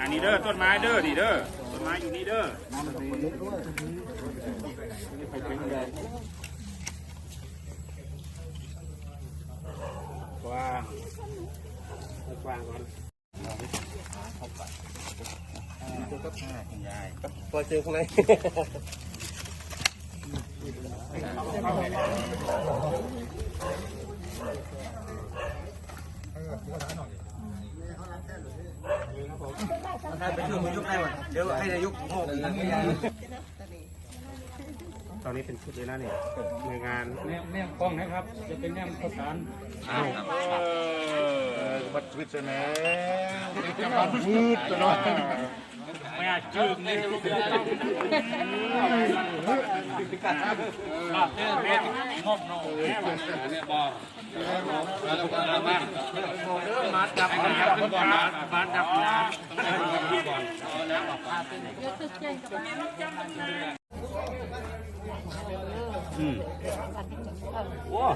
อันนี้เด้อต้นไม้เด้อนี่เด้อต้นไม้อยู่นี่เด้อ กว้างกว้างก่อน พอเจอข้างใน ไปช่วยมือยกให้ก่อนเดี๋ยวให้นายกมอบอีกตอนนี้เป็นชุดเลยนะเนี่ยในงานแนมแนมกล้องนะครับ จะเป็นแนมข้าวสารบัตรวิศนากับบัตรพืชตัวน้อยไม่อาจจืดนี่ลูกเต้าหอบนอเนี่ยบอกมา ดับมาจับก่อนมาจับนะก่อนอืมว้า